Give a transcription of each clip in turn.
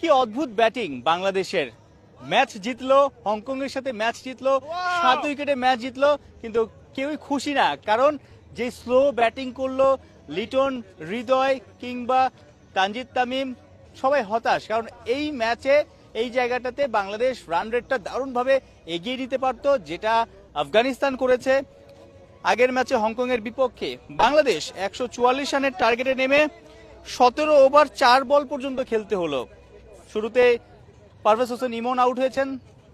কি অদ্ভুত ব্যাটিং বাংলাদেশের। ম্যাচ জিতলো হংকংয়ের সাথে ম্যাচ জিতলো সাত উইকেটে ম্যাচ জিতলো কিন্তু কেউই খুশি না কারণ যে স্লো ব্যাটিং করল লিটন হৃদয় কিংবা তানজিদ তামিম সবাই হতাশ কারণ এই ম্যাচে এই জায়গাটাতে বাংলাদেশ রান রেটটা দারুণভাবে এগিয়ে দিতে পারতো যেটা আফগানিস্তান করেছে। আগের ম্যাচে হংকংয়ের বিপক্ষে বাংলাদেশ একশো চুয়াল্লিশ রানের টার্গেটে নেমে সতেরো ওভার চার বল পর্যন্ত খেলতে হলো। শুরুতে পারভেজ হোসেন ইমন আউট হয়েছেন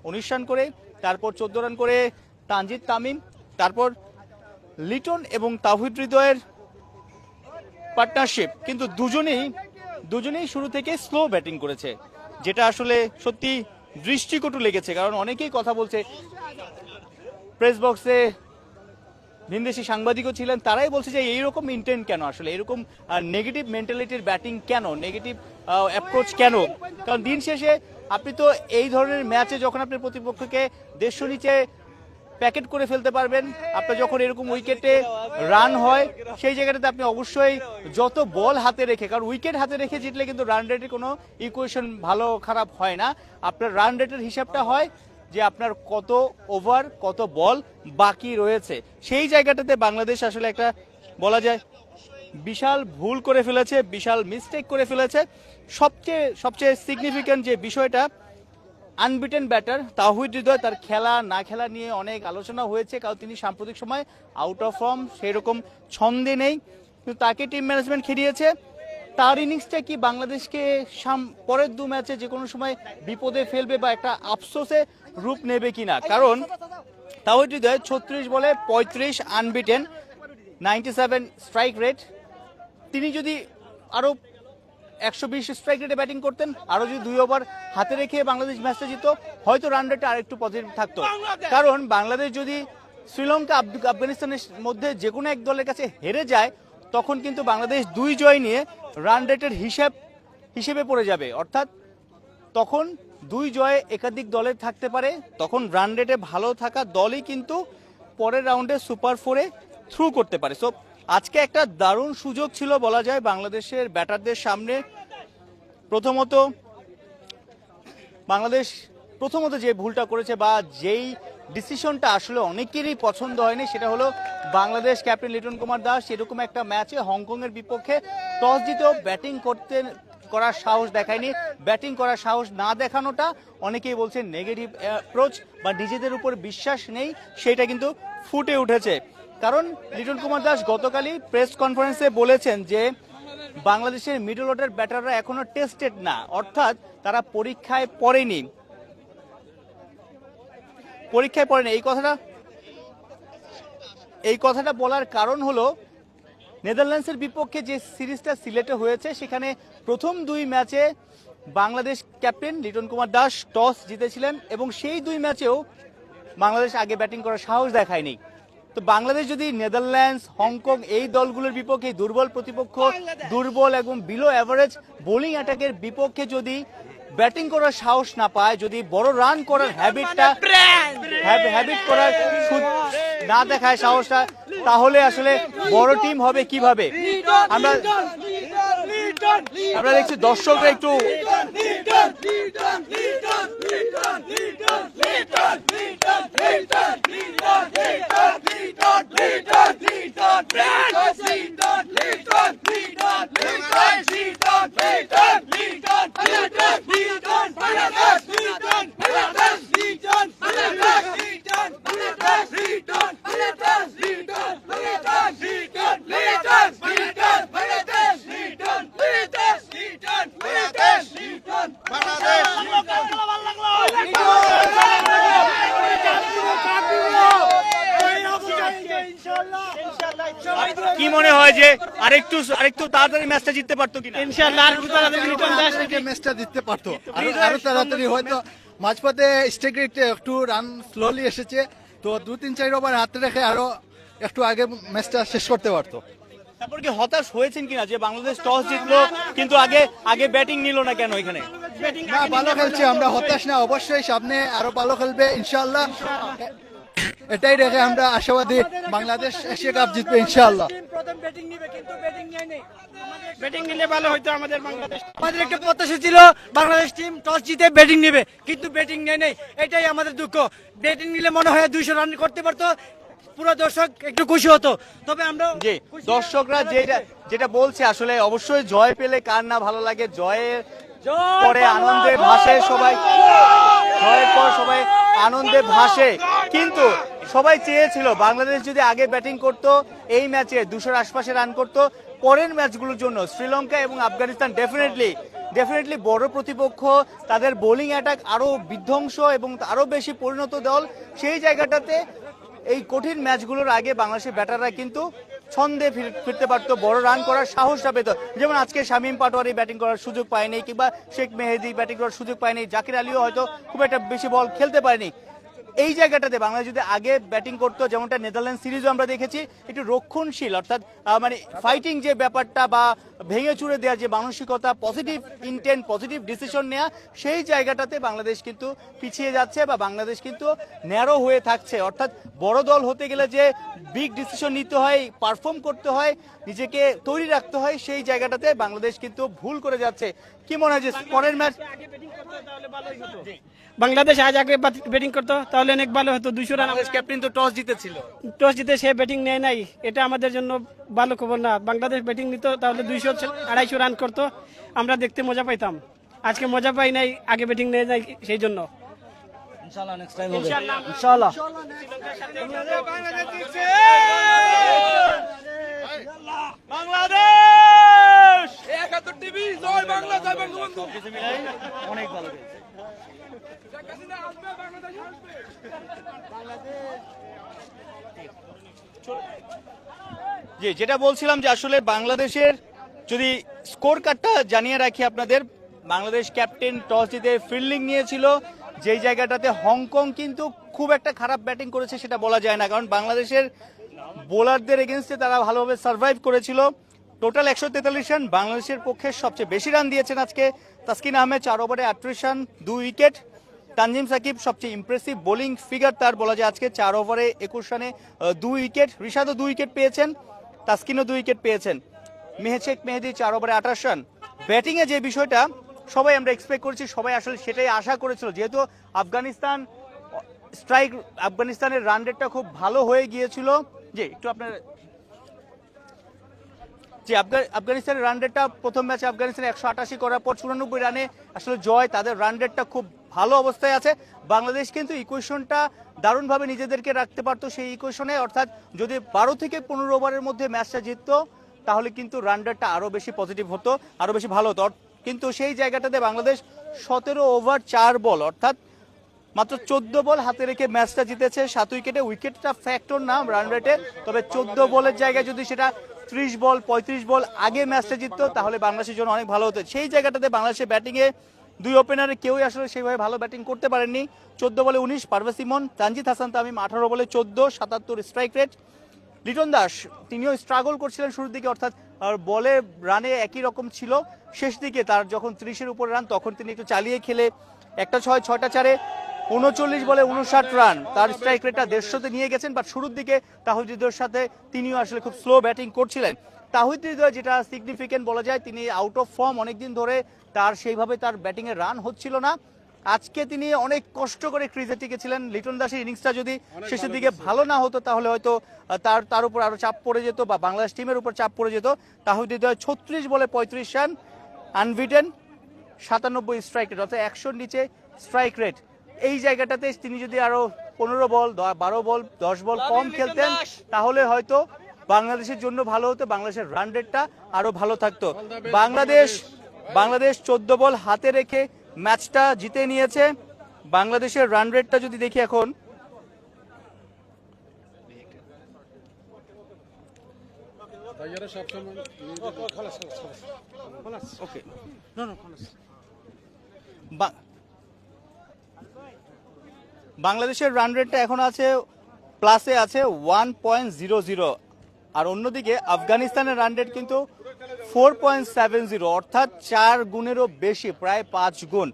উনিশ রান করে, তারপর চোদ্দ রান করে তানজিদ তামিম, তারপর লিটন এবং তাহিদ হৃদয়ের পার্টনারশিপ কিন্তু দুজনেই দুজনেই শুরু থেকে স্লো ব্যাটিং করেছে, যেটা আসলে সত্যি দৃষ্টিকটু লেগেছে, কারণ অনেকেই কথা বলছে প্রেস বক্সে ভিনদেশি সাংবাদিকও ছিলেন, তারাই বলছে যে এইরকম ইন্টেন্ট কেন আসলে? এরকম নেগেটিভ মেন্টালিটির ব্যাটিং কেন? নেগেটিভ অ্যাপ্রোচ কেন? কারণ দিন শেষে আপনি তো এই ধরনের ম্যাচে যখন আপনার প্রতিপক্ষকে দেড়শো নিচে প্যাকেট করে ফেলতে পারবেন, আপনার যখন এরকম উইকেটে রান হয়, সেই জায়গাটাতে আপনি অবশ্যই যত বল হাতে রেখে, কারণ উইকেট হাতে রেখে জিতলে কিন্তু রান রেটের কোনো ইকুয়েশন ভালো খারাপ হয় না। আপনার রান রেটের হিসাবটা হয় যে আপনার কত ওভার কত বল বাকি রয়েছে। সেই জায়গাটাতে বাংলাদেশ আসলে একটা, বলা যায়, বিশাল ভুল করে ফেলেছে, বিশাল মিস্টেক করে ফেলেছে। সবচেয়ে সবচেয়ে সিগনিফিক্যান্ট যে বিষয়টা আনবিটেন ব্যাটার তাহিদ হৃদয় তার খেলা, না খেলা নিয়ে অনেক আলোচনা হয়েছে, কারণ তিনি সাম্প্রতিক সময় আউট অফ ফর্ম সেই রকম ছন্দে নেই। কিন্তু তাকে টিম ম্যানেজমেন্ট খেলিয়েছে। তার ইনিংসটা কি বাংলাদেশকে সাম- পরের দু ম্যাচে যে কোনো সময় বিপদে ফেলবে বা একটা আফসোসে রূপ নেবে কিনা? কারণ তাহিদ হৃদয় ছত্রিশ বলে পঁয়ত্রিশ unbeaten ninety seven strike rate তিনি যদি আরও একশো বিশ স্ট্রাইক রেটে ব্যাটিং করতেন। আরও যদি দুই ওভার হাতে রেখে বাংলাদেশ ম্যাচটা জিত হয়তো রান রেটটা আরেকটু পজিটিভ থাকতো। কারণ বাংলাদেশ যদি শ্রীলঙ্কা আফ- আফগানিস্তানের মধ্যে যে কোনো এক দলের কাছে হেরে যায় তখন কিন্তু বাংলাদেশ দুই জয় নিয়ে রান রেটের হিসাব হিসেবে পড়ে যাবে। অর্থাৎ তখন দুই জয়ে একাধিক দলের থাকতে পারে তখন রান রেটে ভালো থাকা দলই কিন্তু পরের রাউন্ডে সুপার ফোরে থ্রু করতে পারে। সো আজকে একটা দারুণ সুযোগ ছিল বলা যায় বাংলাদেশের ব্যাটারদের সামনে। প্রথমত, বাংলাদেশ প্রথমত যে ভুলটা করেছে বা যেই ডিসিশনটা আসলে অনেকেরই পছন্দ হয়নি, সেটা হলো বাংলাদেশ ক্যাপ্টেন লিটন কুমার দাস এরকম একটা ম্যাচে হংকংয়ের বিপক্ষে টস জিতেও ব্যাটিং করতে, করার সাহস দেখায়নি। ব্যাটিং করার সাহস না দেখানোটা অনেকেই বলছেন নেগেটিভ অ্যাপ্রোচ বা নিজেদের উপর বিশ্বাস নেই, সেটা কিন্তু ফুটে উঠেছে। কারণ লিটন কুমার দাস গতকালই প্রেস কনফারেন্সে বলেছেন যে বাংলাদেশের মিডল অর্ডার ব্যাটাররা এখনও টেস্টেড না। অর্থাৎ তারা পরীক্ষায় পড়েনি। পরীক্ষায় পড়েনি। এই কথাটা এই কথাটা বলার কারণ হলো, নেদারল্যান্ডসের বিপক্ষে যে সিরিজটা সিলেটে হয়েছে, সেখানে প্রথম দুই ম্যাচে বাংলাদেশ ক্যাপ্টেন লিটন কুমার দাস টস জিতেছিলেন এবং সেই দুই ম্যাচেও বাংলাদেশ আগে ব্যাটিং করার সাহস দেখায়নি। তো বাংলাদেশ যদি নেদারল্যান্ডস, হংকং এই দলগুলোর বিপক্ষে দুর্বল প্রতিপক্ষ, দুর্বল এবং বিলো অ্যাভারেজ বোলিং অ্যাটাকের বিপক্ষে যদি ব্যাটিং করার সাহস না পায়, যদি বড় রান করার হ্যাবিটটা হ্যাবিট করার না দেখায় সাহসটা, তাহলে আসলে বড় টিম হবে কীভাবে? আমরা আমরা দেখছি দর্শকরা একটু dot, three dot, three dot, three dot, three dot, three dot, three dot, three dot, three dot, মনে হয় যে আরেকটু আরেকটু তাড়াতাড়ি ম্যাচটা জিততে পারতো কিনা? ইনশাআল্লাহ আর তাড়াতাড়ি লিটন দাস ম্যাচটা জিততে পারতো। আরও আরও তাড়াতাড়ি হয়তো মাঝপথে স্ট্রাইক রেট একটু রান স্লোলি এসেছে তো দু তিন চার ওভার হাতে রেখে আরও একটু আগে ম্যাচটা শেষ করতে পারতো। তারপর কি হতাশ হয়েছেন কিনা যে বাংলাদেশ টস জিতলো কিন্তু আগে আগে ব্যাটিং নিল না কেন এখানে? না ভালো খেলছে আমরা হতাশ না অবশ্যই সামনে আরও ভালো খেলবে ইনশাআল্লাহ। এটাই রেখে আমরা আশাবাদী বাংলাদেশ এশিয়া কাপ জিতবে ইনশাআল্লাহ। প্রথম ব্যাটিং নিবে কিন্তু ব্যাটিং নেয় নেই। ব্যাটিং নিলে ভালো হয়তো আমাদের বাংলাদেশ। আমাদের একটা প্রত্যাশা ছিল বাংলাদেশ টিম টস জিতে ব্যাটিং নেবে কিন্তু ব্যাটিং নেয় নেই। এটাই আমাদের দুঃখ। ব্যাটিং নিলে মনে হয় দুইশো রান করতে পারতো পুরো দর্শক একটু খুশি হতো। তবে আমরা জি দর্শকরা যেটা যেটা বলছে আসলে অবশ্যই জয় পেলে কার না ভালো লাগে জয়ের পরে আনন্দে ভাসে সবাই জয়ের পর সবাই আনন্দে ভাসে কিন্তু সবাই চেয়েছিল বাংলাদেশ যদি আগে ব্যাটিং করতো, এই ম্যাচে দুশোর আশপাশে রান করতো। পরের ম্যাচগুলোর জন্য শ্রীলঙ্কা এবং আফগানিস্তান ডেফিনেটলি ডেফিনেটলি বড় প্রতিপক্ষ। তাদের বোলিং অ্যাটাক আরও বিধ্বংস এবং আরও বেশি পরিণত দল। সেই জায়গাটাতে এই কঠিন ম্যাচগুলোর আগে বাংলাদেশের ব্যাটাররা কিন্তু ছন্দে ফির- ফিরতে পারতো, বড় রান করার সাহসটা পেত। যেমন আজকে শামীম পাটোয়ারি ব্যাটিং করার সুযোগ পায়নি, কিংবা শেখ মেহেদি ব্যাটিং করার সুযোগ পায়নি। জাকির আলীও হয়তো খুব একটা বেশি বল খেলতে পারেনি। এই জায়গাটাতে বাংলাদেশ যদি আগে ব্যাটিং করতো, যেমনটা নেদারল্যান্ড সিরিজও আমরা দেখেছি, একটু রক্ষণশীল, অর্থাৎ মানে ফাইটিং যে ব্যাপারটা বা ভেঙে চুরে দেওয়ার যে মানসিকতা পজিটিভ ইন্টেন্ট পজিটিভ ডিসিশন নেওয়া সেই জায়গাটাতে বাংলাদেশ কিন্তু পিছিয়ে যাচ্ছে বা বাংলাদেশ কিন্তু ন্যারো হয়ে থাকছে। অর্থাৎ, বড় দল হতে গেলে যে বিগ ডিসিশন নিতে হয় পারফর্ম করতে হয়, নিজেকে তৈরি রাখতে হয়, সেই জায়গাটাতে বাংলাদেশ কিন্তু ভুল করে যাচ্ছে। কি মনে হয় যে পরের ম্যাচ বাংলাদেশ আজ আগে ব্যাটিং করতো তাহলে অনেক ভালো হতো দুইশো রান ক্যাপ্টেন তো টস জিতেছিল। টস জিতে সে ব্যাটিং নেয় নাই এটা আমাদের জন্য ভালো খবর না। বাংলাদেশ ব্যাটিং নিত তাহলে দুইশো আড়াইশো রান করতো আমরা দেখতে মজা পাইতাম। আজকে মজা পাই নাই আগে ব্যাটিং নেয় নাই সেই জন্য। ইনশাআল্লাহ বাংলাদেশ একাত্তর টিভি জয় বাংলা জয় বঙ্গবন্ধু অনেক ভালো খেলছে। জি, যেটা বলছিলাম যে আসলে বাংলাদেশের যদি স্কোর কার্ডটা জানিয়ে রাখি আপনাদের, বাংলাদেশ ক্যাপ্টেন টস জিতে ফিল্ডিং নিয়েছিল, যেই জায়গাটাতে হংকং কিন্তু খুব একটা খারাপ ব্যাটিং করেছে সেটা বলা যায় না, কারণ বাংলাদেশের বোলারদের এগেনস্টে তারা ভালোভাবে সার্ভাইভ করেছিল। টোটাল একশো তেতাল্লিশ রান বাংলাদেশের পক্ষে সবচেয়ে বেশি রান দিয়েছেন আজকে তাসকিন আহমেদ চার ওভারে আটত্রিশ রান দুই উইকেট তানজিম সাকিব সবচেয়ে ইমপ্রেসিভ বোলিং ফিগার তার বলা যায় আজকে চার ওভারে একুশ রানে দুই উইকেট রিশাদও দুই উইকেট পেয়েছেন, তাসকিনও দুই উইকেট পেয়েছেন। মেহেশেক মেহেদি চার ওভারে আঠাশ রান ব্যাটিংয়ে যে বিষয়টা, সবাই আমরা এক্সপেক্ট করেছি, সবাই আসলে সেটাই আশা করেছিল। যেহেতু আফগানিস্তান স্ট্রাইক আফগানিস্তানের রান রেটটা খুব ভালো হয়ে গিয়েছিল। যে একটু আপনার যে আফগা- আফগানিস্তানের রান রেটটা প্রথম ম্যাচে আফগানিস্তান একশো আটাশি করার পর চুরানব্বই রানে আসলে জয়, তাদের রান রেটটা খুব ভালো অবস্থায় আছে। বাংলাদেশ কিন্তু ইকুয়েশনটা দারুণভাবে নিজেদেরকে রাখতে পারতো সেই ইকুয়েশনে অর্থাৎ যদি বারো থেকে পনেরো ওভারের মধ্যে ম্যাচটা জিততো, তাহলে কিন্তু রান রেটটা আরও বেশি পজিটিভ হতো আরও বেশি ভালো হতো। কিন্তু সেই জায়গাটাতে বাংলাদেশ সতেরো ওভার চার বল অর্থাৎ মাত্র চোদ্দ বল হাতে রেখে ম্যাচটা জিতেছে। সাত উইকেটে উইকেটটা ফ্যাক্টর না রান রেটে তবে চোদ্দ বলের জায়গায় যদি সেটা ত্রিশ বল, পঁয়ত্রিশ বল, আগে ম্যাচটা জিততো, তাহলে বাংলাদেশের জন্য অনেক ভালো হতো। সেই জায়গাটাতে বাংলাদেশের ব্যাটিংয়ে দুই ওপেনারে কেউই আসলে সেইভাবে ভালো ব্যাটিং করতে পারেননি। চোদ্দ বলে উনিশ, পারভেজ ইমন, তানজিদ হাসান তামিম আঠারো বলে চোদ্দ, সাতাত্তর স্ট্রাইক রেট লিটন দাস, তিনিও স্ট্রাগল করছিলেন শুরুর দিকে, অর্থাৎ বলে রানে একই রকম ছিল। শেষ দিকে তার যখন ত্রিশের উপরে রান তখন তিনি একটু চালিয়ে খেলে, একটা ছয়, ছয়টা চারে। উনচল্লিশ বলে উনষাট রান। তার স্ট্রাইক রেটটা দেড়শোতে নিয়ে গেছেন বাট শুরুর দিকে তাহিদের সাথে তিনিও আসলে খুব স্লো ব্যাটিং করছিলেন। তাহিদ হৃদয় যেটা সিগনিফিকেন্ট বলা যায় তিনি আউট অফ ফর্ম অনেকদিন ধরে তার সেইভাবে তার ব্যাটিংয়ে রান হচ্ছিল না। আজকে তিনি অনেক কষ্ট করে ক্রিজে টিকেছিলেন। লিটন দাসের ইনিংসটা যদি শেষের দিকে ভালো না হতো তাহলে হয়তো তার তার উপর আরও চাপ পড়ে যেত বা বাংলাদেশ টিমের উপর চাপ পড়ে যেত। তাহিদ হৃদয় ছত্রিশ বলে পঁয়ত্রিশ রান আনভিটেন সাতানব্বই স্ট্রাইক রেট অর্থাৎ একশোর নিচে স্ট্রাইক রেট এই জায়গাটাতে তিনি যদি আরও পনেরো বল বারো বল দশ বল কম খেলতেন তাহলে হয়তো বাংলাদেশের জন্য ভালো হতো বাংলাদেশের রান রেটটা আরও ভালো থাকতো। বাংলাদেশ বাংলাদেশ চোদ্দ বল হাতে রেখে ম্যাচটা জিতে নিয়েছে। বাংলাদেশের রান রেটটা যদি দেখি এখন ওকে বা- বাংলাদেশের রান রেটটা এখন আছে প্লাসে আছে ওয়ান পয়েন্ট জিরো জিরো আর অন্যদিকে আফগানিস্তানের রান রেট কিন্তু ফোর পয়েন্ট সেভেন জিরো অর্থাৎ চার গুণেরও বেশি প্রায় পাঁচ গুণ।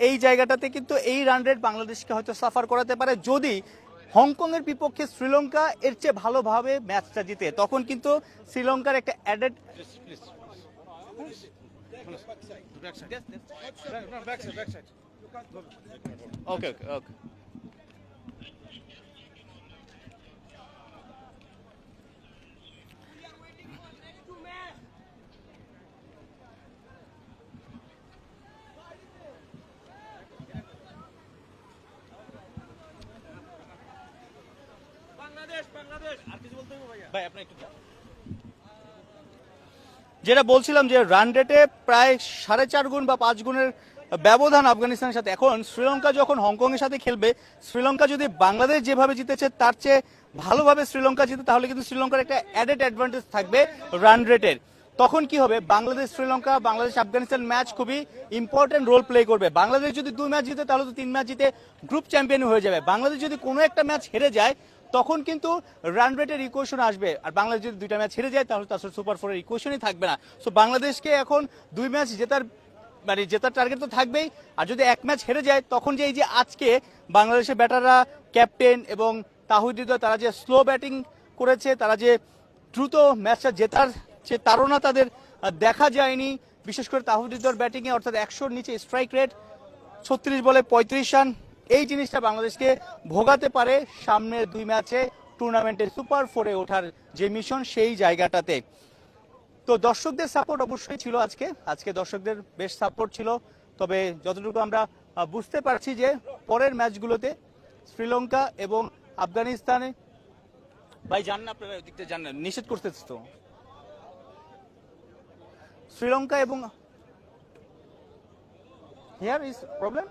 এই জায়গাটাতে কিন্তু এই রান রেট বাংলাদেশকে হয়তো সাফার করাতে পারে। যদি হংকংয়ের বিপক্ষে শ্রীলঙ্কা এর চেয়ে ভালোভাবে ম্যাচটা জিতে তখন কিন্তু শ্রীলঙ্কার একটা অ্যাডেড ওকে ওকে ওকে যেটা বলছিলাম যে রান রেটে প্রায় সাড়ে চার গুণ বা পাঁচ গুণের ব্যবধান আফগানিস্তানের সাথে। এখন শ্রীলঙ্কা যখন হংকংয়ের সাথে খেলবে, শ্রীলঙ্কা যদি বাংলাদেশ যেভাবে জিতেছে, তার চেয়ে ভালোভাবে শ্রীলঙ্কা জিতে, তাহলে কিন্তু শ্রীলঙ্কার একটা অ্যাডেড অ্যাডভান্টেজ থাকবে রান রেটের তখন কি হবে? বাংলাদেশ, শ্রীলঙ্কা, বাংলাদেশ, আফগানিস্তান ম্যাচ খুবই ইম্পর্টেন্ট রোল প্লে করবে। বাংলাদেশ যদি দুই ম্যাচ জিতে, তাহলে তো তিন ম্যাচ জিতে গ্রুপ চ্যাম্পিয়ন হয়ে যাবে। বাংলাদেশ যদি কোনো একটা ম্যাচ হেরে যায় তখন কিন্তু রান রেটের ইকুয়েশন আসবে। আর বাংলাদেশ যদি দুইটা ম্যাচ হেরে যায়, তাহলে তার সুপার ফোরের ইকুয়েশনই থাকবে না। সো বাংলাদেশকে এখন দুই ম্যাচ জেতার মানে জেতার টার্গেট তো থাকবেই। আর যদি এক ম্যাচ হেরে যায়, তখন যে এই যে আজকে বাংলাদেশের ব্যাটাররা ক্যাপ্টেন এবং তাহিদ হৃদয়, তারা যে স্লো ব্যাটিং করেছে, তারা যে দ্রুত ম্যাচটা জেতার যে তাড়না তাদের দেখা যায়নি। বিশেষ করে তাহিদ হৃদয়ের ব্যাটিংয়ে অর্থাৎ একশোর নিচে স্ট্রাইক রেট ছত্রিশ বলে পঁয়ত্রিশ রান। এই জিনিসটা বাংলাদেশকে ভোগাতে পারে সামনের দুই ম্যাচে টুর্নামেন্টে সুপার ফোরে ওঠার যে মিশন সেই জায়গাটাতে। তো দর্শকদের সাপোর্ট অবশ্যই ছিল আজকে। আজকে দর্শকদের বেশ সাপোর্ট ছিল। তবে যতটুকু আমরা বুঝতে পারছি যে পরের ম্যাচগুলোতে শ্রীলঙ্কা এবং আফগানিস্তানে ভাই জান না আপনারা ওদিকটা জান নিষেধ করতেছে তো। শ্রীলঙ্কা এবং হিয়ার ইজ প্রবলেম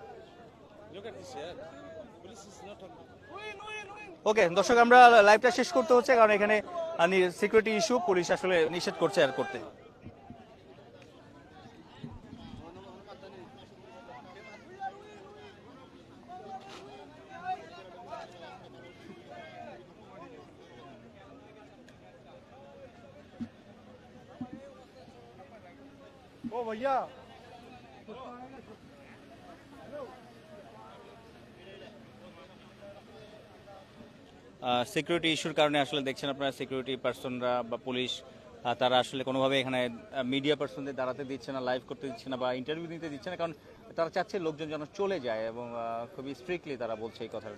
ওকে দর্শক আমরা লাইভটা শেষ করতে হচ্ছে কারণ এখানে সিকিউরিটি ইস্যু পুলিশ আসলে নিষেধ করছে আর করতে। ও ভাইয়া। সিকিউরিটি ইস্যুর কারণে আসলে দেখছেন আপনারা সিকিউরিটি পার্সনরা বা পুলিশ তারা আসলে কোনোভাবে এখানে মিডিয়া পার্সনদের দাঁড়াতে দিচ্ছে না লাইভ করতে দিচ্ছে না বা ইন্টারভিউ নিতে দিচ্ছে না, কারণ তারা চাচ্ছে লোকজন যেন চলে যায় এবং খুবই স্ট্রিক্টলি তারা বলছে এই কথা